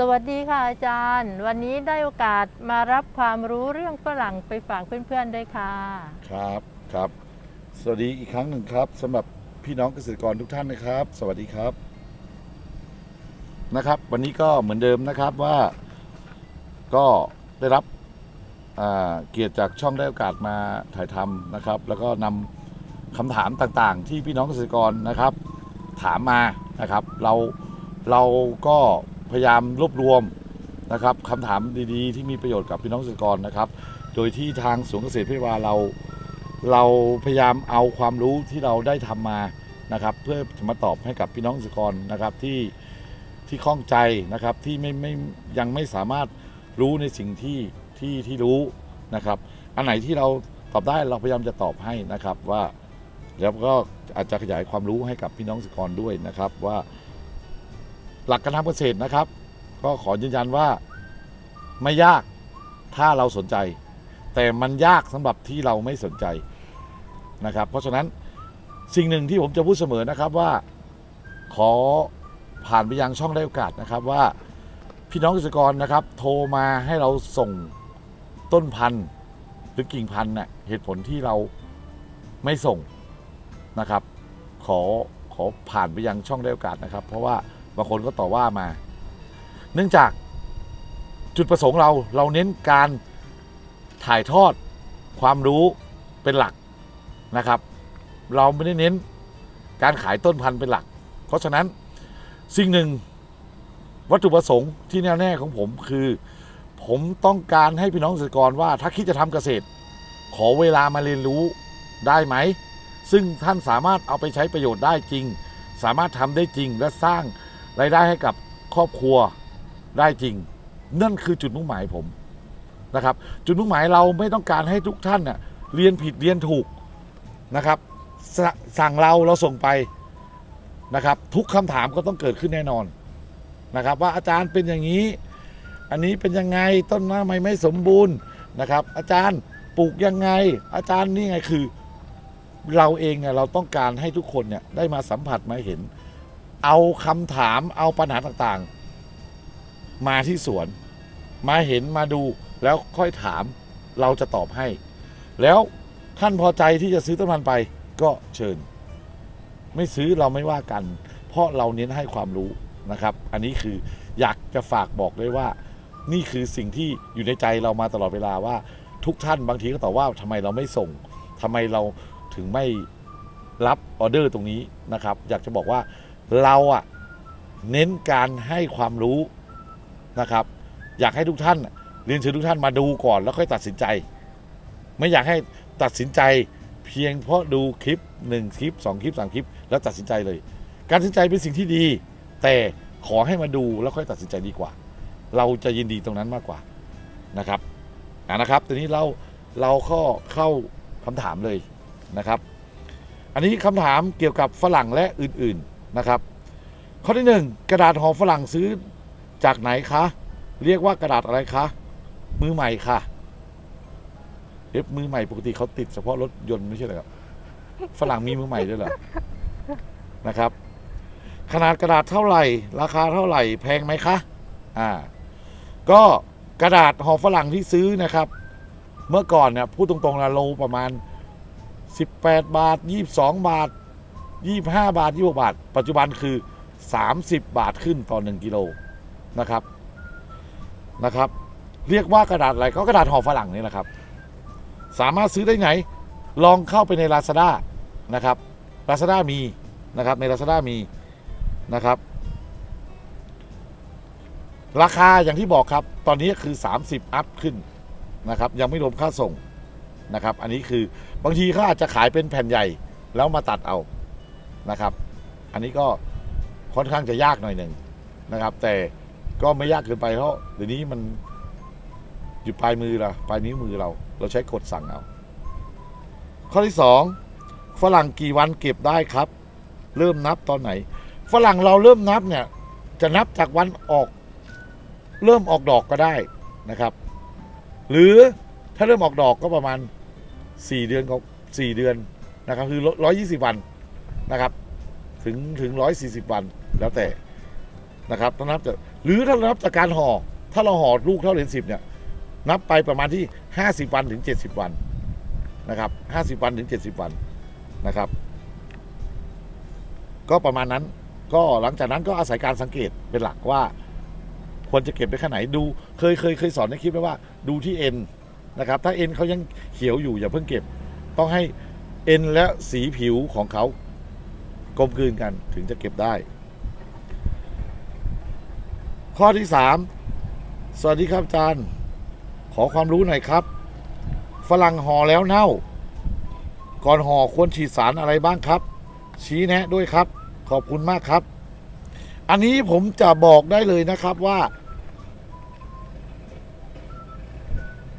สวัสดีค่ะอาจารย์ วันนี้ได้โอกาสมารับความรู้เรื่องฝรั่งไปฝากเพื่อนๆด้วยค่ะ ครับครับ สวัสดีอีกครั้งหนึ่งครับสำหรับพี่น้องเกษตรกรทุกท่านนะครับ สวัสดีครับนะครับ วันนี้ก็เหมือนเดิมนะครับว่าก็ได้รับเกียรติจากช่องได้โอกาสมาถ่ายทำนะครับ แล้วก็นำคำถามต่างๆ ที่พี่น้องเกษตรกรนะครับ ถามมานะครับ เราเราก็ พยายามรวบรวมนะครับคำถามดีๆ ที่มีประโยชน์กับพี่น้องเกษตรกรนะครับ โดยที่ทางสวนเกษตรพิวาเรา เราพยายามเอาความรู้ที่เราได้ทำมานะครับ เพื่อจะมาตอบให้กับพี่น้องเกษตรกรนะครับที่ที่ข้องใจนะครับที่ไม่ไม่ยังไม่สามารถรู้ในสิ่งที่ที่ที่รู้นะครับ อันไหนที่เราตอบได้เราพยายามจะตอบให้นะครับว่าแล้วก็อาจจะขยายความรู้ให้กับพี่น้องเกษตรกรด้วยนะครับว่า หลักการทำเกษตรนะครับ ก็ขอยืนยันว่าไม่ยากถ้าเราสนใจ แต่มันยากสำหรับที่เราไม่สนใจนะครับ เพราะฉะนั้นสิ่งหนึ่งที่ผมจะพูดเสมอนะครับว่าขอผ่านไปยังช่องได้โอกาสนะครับว่าพี่น้องเกษตรกรนะครับ โทรมาให้เราส่งต้นพันธุ์หรือกิ่งพันธุ์เนี่ยเหตุผลที่เราไม่ส่งนะครับ ขอขอผ่านไปยังช่องได้โอกาสนะครับ เพราะว่า บางคนก็ต่อว่ามา เนื่องจากจุดประสงค์เราเราเน้นการถ่ายทอดความรู้เป็นหลักนะครับ เราไม่ได้เน้นการขายต้นพันธุ์เป็นหลัก เพราะฉะนั้นสิ่งหนึ่งวัตถุประสงค์ที่แน่วแน่ของผมคือ ผมต้องการให้พี่น้องเกษตรกรว่าถ้าคิดจะทำเกษตร ขอเวลามาเรียนรู้ได้ไหม ซึ่งท่านสามารถเอาไปใช้ประโยชน์ได้จริง สามารถทำได้จริงและสร้าง รายได้ให้กับครอบครัวได้จริง นั่นคือจุดมุ่งหมายผมนะครับ จุดมุ่งหมายเราไม่ต้องการให้ทุกท่านเน่ยเรียนผิดเรียนถูกนะครับสสั่งเราเราส่งไปนะครับ ทุกคำถามก็ต้องเกิดขึ้นแน่นอนนะครับ ว่าอาจารย์เป็นอย่างนี้ อันนี้เป็นยังไงต้นไม้ไม่ไม่สมบูรณ์นะครับ อาจารย์ปลูกยังไง อาจารย์นี่ไงคือ เราเองเนี่ยเราต้องการให้ทุกคนเนี่ยได้มาสัมผัสมาเห็น เอาคำถามเอาปัญหาต่างๆ มาที่สวน มาเห็นมาดูแล้วค่อยถามเราจะตอบให้ แล้วท่านพอใจที่จะซื้อต้นพันธุ์ไปก็เชิญ ไม่ซื้อเราไม่ว่ากัน เพราะเราเน้นให้ความรู้นะครับ อันนี้คืออยากจะฝากบอกเลยว่า นี่คือสิ่งที่อยู่ในใจเรามาตลอดเวลาว่า ทุกท่านบางทีก็ตอบว่าทำไมเราไม่ส่งทำไมเราถึงไม่รับออเดอร์ตรงนี้นะครับ อยากจะบอกว่า เราอะเน้นการให้ความรู้นะครับ อยากให้ทุกท่านเรียนเชิญทุกท่านมาดูก่อนแล้วค่อยตัดสินใจ ไม่อยากให้ตัดสินใจเพียงเพราะดูคลิป1คลิป2คลิป3คลิป แล้วตัดสินใจเลย การตัดสินใจเป็นสิ่งที่ดี แต่ขอให้มาดูแล้วค่อยตัดสินใจดีกว่า เราจะยินดีตรงนั้นมากกว่านะครับนะครับทีนี้เราเราก็เข้าคำถามเลยนะครับ อันนี้คำถามเกี่ยวกับฝรั่งและอื่นๆ นะครับ ข้อที่หนึ่งกระดาษห่อฝรั่งซื้อจากไหนคะ เรียกว่ากระดาษอะไรคะ มือใหม่ค่ะเอฟมือใหม่ปกติเขาติดเฉพาะรถยนต์ไม่ใช่เหรอครับฝรั่งมีมือใหม่ด้วยเหรอนะครับ ขนาดกระดาษเท่าไหร่ ราคาเท่าไหร่แพงไหมคะอ่าก็กระดาษห่อฝรั่งที่ซื้อนะครับ เมื่อก่อนเนี่ยพูดตรงๆนะโลประมาณ 18 บาท 22 บาท 25 บาท 26 บาท ปัจจุบันคือ 30 บาทขึ้นต่อ 1 กิโลนะครับนะครับ เรียกว่ากระดาษอะไรก็กระดาษห่อฝรั่งนี่แหละครับ สามารถซื้อได้ไหน ลองเข้าไปใน Lazada นะครับ Lazada มีนะครับใน Lazada มีนะครับ ราคาอย่างที่บอกครับ ตอนนี้คือ 30 อัพขึ้นนะครับ ยังไม่รวมค่าส่งนะครับ อันนี้คือบางทีเขาอาจจะขายเป็นแผ่นใหญ่แล้วมาตัดเอา นะครับ อันนี้ก็ค่อนข้างจะยากหน่อยหนึ่งนะครับ แต่ก็ไม่ยากเกินไปเพราะเดี๋ยวนี้มันอยู่ปลายมือเราปลายนิ้วมือเรา เราใช้กดสั่งเอาข้อที่สองฝรั่งกี่วันเก็บได้ครับ เริ่มนับตอนไหน ฝรั่งเราเริ่มนับเนี่ยจะนับจากวันออก เริ่มออกดอกก็ได้นะครับ หรือถ้าเริ่มออกดอกก็ประมาณ 4 เดือนก็4เดือนนะครับคือ 120 วัน นะครับ ถึงถึง 140 วันแล้วแต่นะครับถ้านับจากหรือถ้านับจากการห่อ ถ้าเราห่อลูกเท่าเหรียญสิบเนี่ย นับไปประมาณที่ 50 วันถึง 70 วันนะครับ 50 วันถึง 70 วันนะครับ ก็ประมาณนั้น ก็หลังจากนั้นก็อาศัยการสังเกตเป็นหลักว่า ควรจะเก็บไปแค่ไหนดู เคยเคยเคยสอนในคลิปไว้ว่า ดูที่เอ็นนะครับ ถ้าเอ็นเขายังเขียวอยู่อย่าเพิ่งเก็บ ต้องให้เอ็นและสีผิวของเขา กลมกลืนกันถึงจะเก็บได้ ข้อที่สามสวัสดีครับอาจารย์ ขอความรู้หน่อยครับ ฝรั่งห่อแล้วเน่า ก่อนห่อควรฉีดสารอะไรบ้างครับ ชี้แนะด้วยครับ ขอบคุณมากครับ อันนี้ผมจะบอกได้เลยนะครับว่า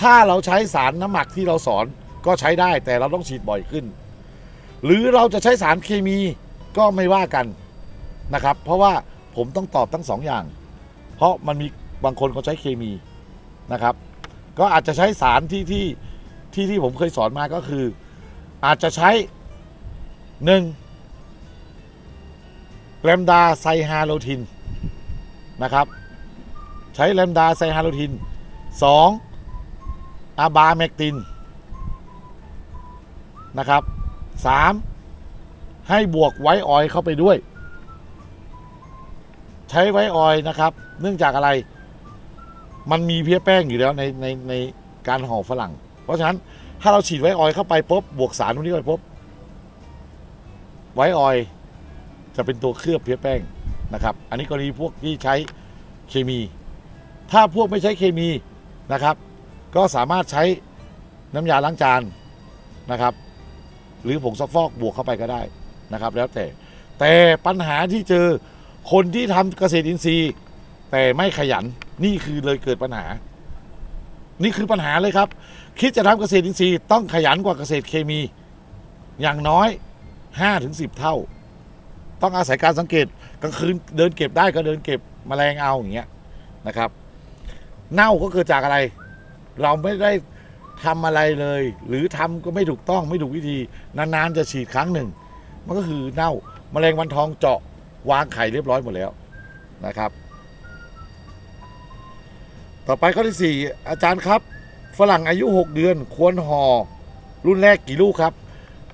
ถ้าเราใช้สารน้ำหมักที่เราสอนก็ใช้ได้แต่เราต้องฉีดบ่อยขึ้น หรือเราจะใช้สารเคมี ก็ไม่ว่ากันนะครับ เพราะว่าผมต้องตอบทั้งสองอย่าง เพราะมันมีบางคนเขาใช้เคมีนะครับ ก็อาจจะใช้สารที่ที่ที่ที่ผมเคยสอนมาก็คือ อาจจะใช้หนึ่งแลมดาไซฮาโลทินนะครับ ใช้แลมดาไซฮาโลทินสองอาบาเมกตินนะครับสาม ให้บวกไวออยเข้าไปด้วย ใช้ไวออยนะครับ เนื่องจากอะไร มันมีเพี้ยแป้งอยู่แล้วในในในการห่อฝรั่ง เพราะฉะนั้นถ้าเราฉีดไวออยเข้าไปปุ๊บบวกสารพวกนี้ไปปุ๊บไวออยจะเป็นตัวเคลือบเพี้ยแป้งนะครับ อันนี้กรณีพวกที่ใช้เคมี ถ้าพวกไม่ใช้เคมีนะครับ ก็สามารถใช้น้ำยาล้างจานนะครับ หรือผงซักฟอกบวกเข้าไปก็ได้ นะครับ แล้วแต่แต่ปัญหาที่เจอคนที่ทำเกษตรอินทรีย์ แต่ไม่ขยันนี่คือเลยเกิดปัญหา นี่คือปัญหาเลยครับ คิดจะทำเกษตรอินทรีย์ต้องขยันกว่าเกษตรเคมี อย่างน้อย5-10 เท่า ต้องอาศัยการสังเกตกลางคืนเดินเก็บได้ก็เดินเก็บแมลงเอาอย่างเงี้ยนะครับ เน่าก็เกิดจากอะไร เราไม่ได้ทำอะไรเลย หรือทำก็ไม่ถูกต้องไม่ถูกวิธี นานๆจะฉีดครั้งหนึ่ง มันก็คือเน่าแมลงวันทองเจาะวางไข่เรียบร้อยหมดแล้วนะครับ ต่อไปข้อที่ 4 อาจารย์ครับฝรั่งอายุ 6 เดือนควรห่อรุ่นแรกกี่ลูกครับ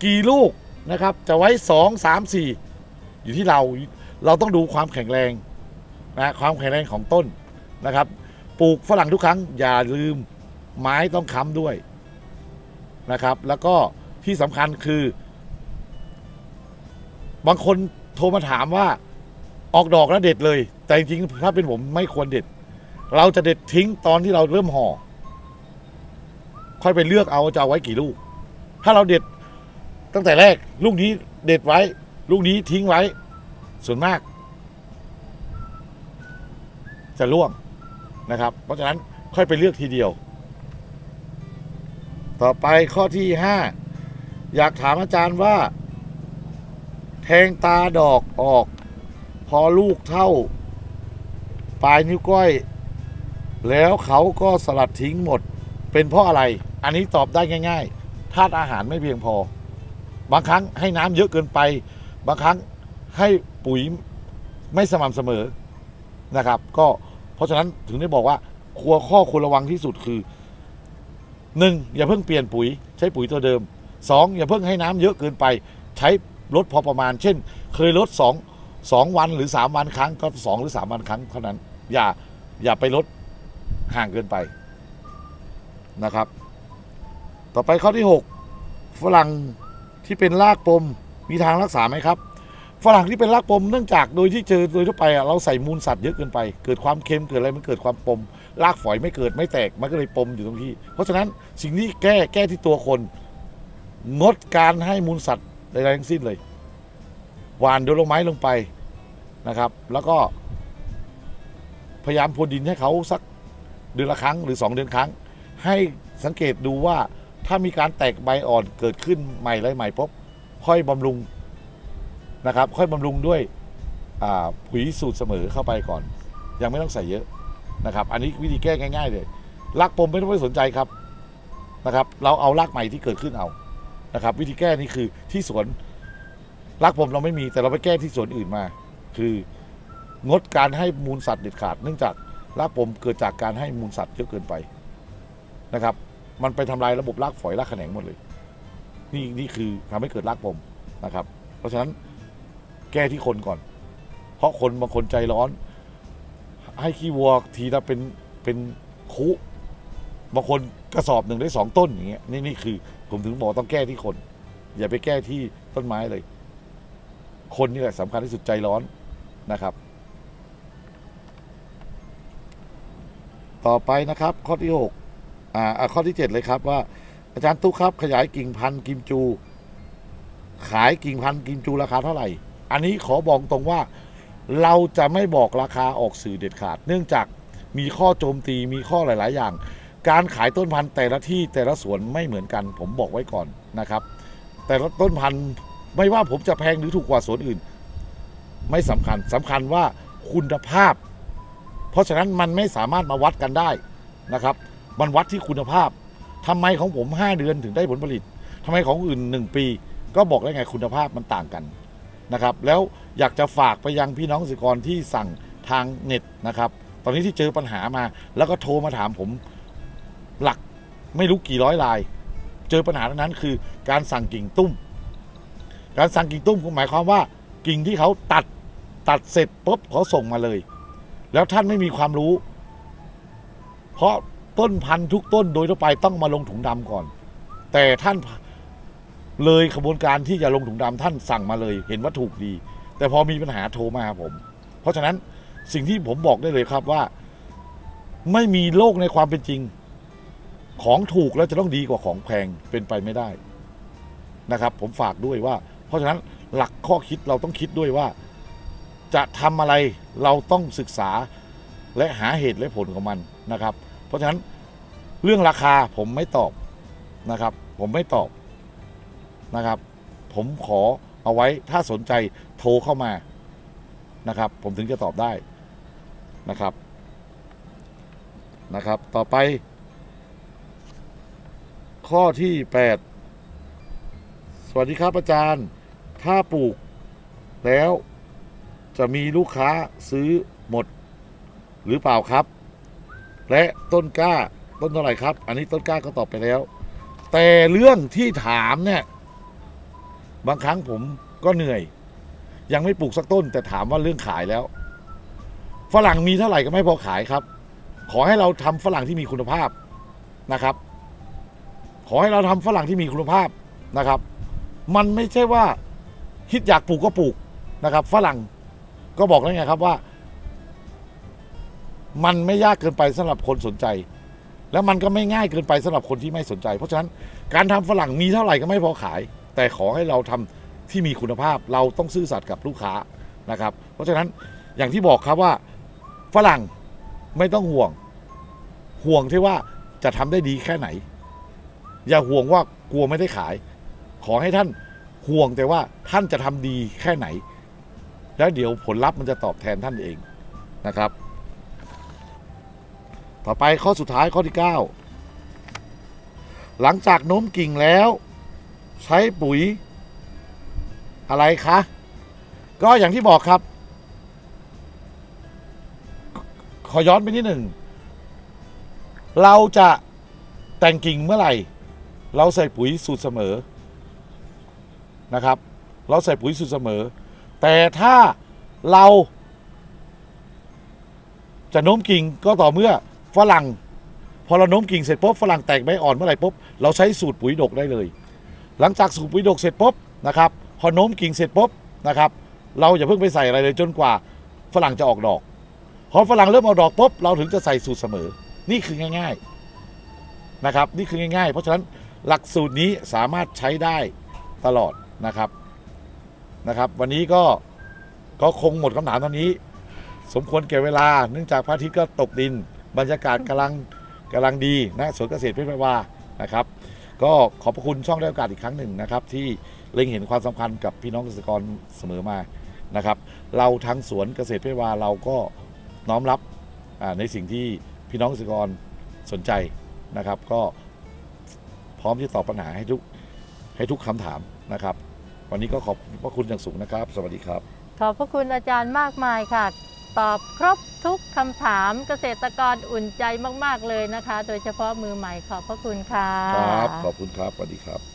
กี่ลูกนะครับ จะไว้ 2 3 4 อยู่ที่เราเราต้องดูความแข็งแรงนะความแข็งแรงของต้นนะครับ ปลูกฝรั่งทุกครั้งอย่าลืมไม้ต้องค้ำด้วยนะครับ แล้วก็ที่สำคัญคือ บางคนโทรมาถามว่าออกดอกแล้วเด็ดเลย แต่จริงๆถ้าเป็นผมไม่ควรเด็ด เราจะเด็ดทิ้งตอนที่เราเริ่มห่อ ค่อยไปเลือกเอาจะเอาไว้กี่ลูก ถ้าเราเด็ดตั้งแต่แรก ลูกนี้เด็ดไว้ ลูกนี้ทิ้งไว้ ส่วนมาก จะร่วงนะครับ เพราะฉะนั้นค่อยไปเลือกทีเดียว ต่อไปข้อที่5อยากถามอาจารย์ว่า แทงตาดอกออก พอลูกเท่า ปลายนิ้วก้อย แล้วเขาก็สลัดทิ้งหมด เป็นเพราะอะไร อันนี้ตอบได้ง่ายๆธาตุอาหารไม่เพียงพอ บางครั้งให้น้ำเยอะเกินไป บางครั้งให้ปุ๋ยไม่สม่ำเสมอนะครับ ก็เพราะฉะนั้นถึงได้บอกว่าครัวข้อควรระวังที่สุดคือหนึ่งอย่าเพิ่งเปลี่ยนปุ๋ย ใช้ปุ๋ยตัวเดิมสองอย่าเพิ่งให้น้ำเยอะเกินไป ใช้ ลดพอประมาณ เช่น เคยลดสองสองวันหรือสามวันครั้งก็สองหรือสามวันครั้งเท่านั้น อย่าอย่าไปลดห่างเกินไปนะครับ ต่อไปข้อที่ 6 ฝรั่งที่เป็นรากปมมีทางรักษาไหมครับ ฝรั่งที่เป็นรากปมเนื่องจากโดยที่เจอโดยทั่วไปอะเราใส่มูลสัตว์เยอะเกินไป เกิดความเค็มเกิดอะไรมันเกิดความปมรากฝอยไม่เกิดไม่แตกมันก็เลยปมอยู่ตรงที่ เพราะฉะนั้นสิ่งนี้แก้แก้ที่ตัวคน งดการให้มูลสัตว์ ใดๆทั้งสิ้นเลยหวานโดนลงไม้ลงไปนะครับ แล้วก็พยายามพรวนดินให้เขาสักเดือนละครั้งหรือ 2 เดือนครั้ง ให้สังเกตดูว่าถ้ามีการแตกใบอ่อนเกิดขึ้นใหม่ไรใหม่ปุ๊บค่อยบำรุงนะครับ ค่อยบำรุงด้วยอ่าปุ๋ยสูตรเสมอเข้าไปก่อน ยังไม่ต้องใส่เยอะนะครับ อันนี้วิธีแก้ง่าย ๆ เลยรากปมไม่ต้องไปสนใจครับนะครับ เราเอารากใหม่ที่เกิดขึ้นเอา นะครับวิธีแก้นี่คือที่สวนรากปมเราไม่มีแต่เราไปแก้ที่สวนอื่นมา คืองดการให้มูลสัตว์เด็ดขาด เนื่องจากรากปมเกิดจากการให้มูลสัตว์เยอะเกินไปนะครับ มันไปทำลายระบบรากฝอยรากแขนงหมดเลย นี่นี่คือทำให้เกิดรากปมนะครับ เพราะฉะนั้นแก้ที่คนก่อน เพราะคนบางคนใจร้อน ให้ขี้วัวทีละเป็นเป็นคุบางคนกระสอบหนึ่งได้สองต้นอย่างเงี้ยนี่นี่คือ ผมถึงบอกต้องแก้ที่คน อย่าไปแก้ที่ต้นไม้เลย คนนี่แหละสำคัญที่สุดใจร้อนนะครับ ต่อไปนะครับ ข้อที่หกอ่าข้อที่เจ็ดเลยครับว่า อาจารย์ตุ๊กครับ ขยายกิ่งพันธุ์กิมจู ขายกิ่งพันธุ์กิมจูราคาเท่าไหร่ อันนี้ขอบอกตรงว่า เราจะไม่บอกราคาออกสื่อเด็ดขาด เนื่องจากมีข้อโจมตีมีข้อหลาย ๆ อย่าง การขายต้นพันธุ์แต่ละที่แต่ละสวนไม่เหมือนกัน ผมบอกไว้ก่อนนะครับ แต่ละต้นพันธุ์ไม่ว่าผมจะแพงหรือถูกกว่าสวนอื่น ไม่สำคัญสำคัญว่าคุณภาพ เพราะฉะนั้นมันไม่สามารถมาวัดกันได้นะครับ มันวัดที่คุณภาพทำไมของผม 5 เดือนถึงได้ผลผลิตทำไมของอื่น 1 ปี ก็บอกได้ไงคุณภาพมันต่างกันนะครับ แล้วอยากจะฝากไปยังพี่น้องเกษตรกรที่สั่งทางเน็ตนะครับ ตอนนี้ที่เจอปัญหามา แล้วก็โทรมาถามผม หลักไม่รู้กี่ร้อยลาย เจอปัญหาทั้งนั้นคือการสั่งกิ่งตุ้ม การสั่งกิ่งตุ้มหมายความว่ากิ่งที่เขาตัดตัดเสร็จปุ๊บเขาส่งมาเลย แล้วท่านไม่มีความรู้ เพราะต้นพันธุ์ทุกต้นโดยทั่วไปต้องมาลงถุงดำก่อน แต่ท่านเลยขบวนการที่จะลงถุงดำท่านสั่งมาเลย เห็นว่าถูกดี แต่พอมีปัญหาโทรมาหาผม เพราะฉะนั้นสิ่งที่ผมบอกได้เลยครับว่า ไม่มีโลกในความเป็นจริง ของถูกแล้วจะต้องดีกว่าของแพงเป็นไปไม่ได้นะครับ ผมฝากด้วยว่า เพราะฉะนั้นหลักข้อคิดเราต้องคิดด้วยว่า จะทำอะไรเราต้องศึกษาและหาเหตุและผลของมันนะครับ เพราะฉะนั้นเรื่องราคาผมไม่ตอบนะครับ ผมไม่ตอบนะครับ ผมขอเอาไว้ถ้าสนใจโทรเข้ามานะครับ ผมถึงจะตอบได้นะครับนะครับ ต่อไป ข้อที่ 8 สวัสดีครับอาจารย์ ถ้าปลูกแล้วจะมีลูกค้าซื้อหมดหรือเปล่าครับ และต้นกล้าต้นเท่าไหร่ครับ อันนี้ต้นกล้าก็ตอบไปแล้ว แต่เรื่องที่ถามเนี่ย บางครั้งผมก็เหนื่อย ยังไม่ปลูกสักต้น แต่ถามว่าเรื่องขายแล้ว ฝรั่งมีเท่าไหร่ก็ไม่พอขายครับ ขอให้เราทำฝรั่งที่มีคุณภาพนะครับ ขอให้เราทำฝรั่งที่มีคุณภาพนะครับ มันไม่ใช่ว่าคิดอยากปลูกก็ปลูกนะครับฝรั่งก็บอกแล้วไงครับว่า มันไม่ยากเกินไปสำหรับคนสนใจ แล้วมันก็ไม่ง่ายเกินไปสำหรับคนที่ไม่สนใจ เพราะฉะนั้นการทำฝรั่งมีเท่าไหร่ก็ไม่พอขาย แต่ขอให้เราทำที่มีคุณภาพเราต้องซื่อสัตย์กับลูกค้านะครับ เพราะฉะนั้นอย่างที่บอกครับว่าฝรั่งไม่ต้องห่วง ห่วงที่ว่าจะทำได้ดีแค่ไหน อย่าห่วงว่ากลัวไม่ได้ขาย ขอให้ท่านห่วงแต่ว่าท่านจะทำดีแค่ไหน แล้วเดี๋ยวผลลัพธ์มันจะตอบแทนท่านเองนะครับ ต่อไปข้อสุดท้ายข้อที่ 9 หลังจากโน้มกิ่งแล้ว ใช้ปุ๋ย อะไรคะ ก็อย่างที่บอกครับ ขอย้อนไปนิดหนึ่ง เราจะแต่งกิ่งเมื่อไหร่ เราใส่ปุ๋ยสูตรเสมอนะครับ เราใส่ปุ๋ยสูตรเสมอ แต่ถ้าเราจะโน้มกิ่งก็ต่อเมื่อฝรั่ง พอเราโน้มกิ่งเสร็จปุ๊บฝรั่งแตกใบอ่อนเมื่อไหร่ปุ๊บเราใช้สูตรปุ๋ยดกได้เลย หลังจากสูตรปุ๋ยดกเสร็จปุ๊บนะครับ พอโน้มกิ่งเสร็จปุ๊บนะครับ เราอย่าเพิ่งไปใส่อะไรเลยจนกว่าฝรั่งจะออกดอก พอฝรั่งเริ่มออกดอกปุ๊บเราถึงจะใส่สูตรเสมอ นี่คือง่าย ๆนะครับ นี่คือง่ายๆ เพราะฉะนั้น หลักสูตรนี้สามารถใช้ได้ตลอดนะครับนะครับ วันนี้ก็ก็คงหมดคำถามตอนนี้ สมควรแก่เวลา เนื่องจากพระอาทิตย์ก็ตกดิน บรรยากาศกำลังกำลังดีนะสวนเกษตรเพชรพวานะครับ ก็ขอบพระคุณช่องได้โอกาสอีกครั้งหนึ่งนะครับ ที่เล็งเห็นความสำคัญกับพี่น้องเกษตรกรเสมอมานะครับ เราทางสวนเกษตรเพชรวาเราก็น้อมรับในสิ่งที่พี่น้องเกษตรกรสนใจนะครับ ก็ ร้อมที่จะตอบปัญหาให้ทุกให้ทุกคำถามนะครับ วันนี้ก็ขอบพระคุณอย่างสูงนะครับ สวัสดีครับ ขอบพระคุณอาจารย์มากมายค่ะ ตอบครบทุกคำถามเกษตรกรอุ่นใจมาก ๆ เลยนะคะ โดยเฉพาะมือใหม่ขอบพระคุณค่ะ ครับ ขอบคุณครับ สวัสดีครับ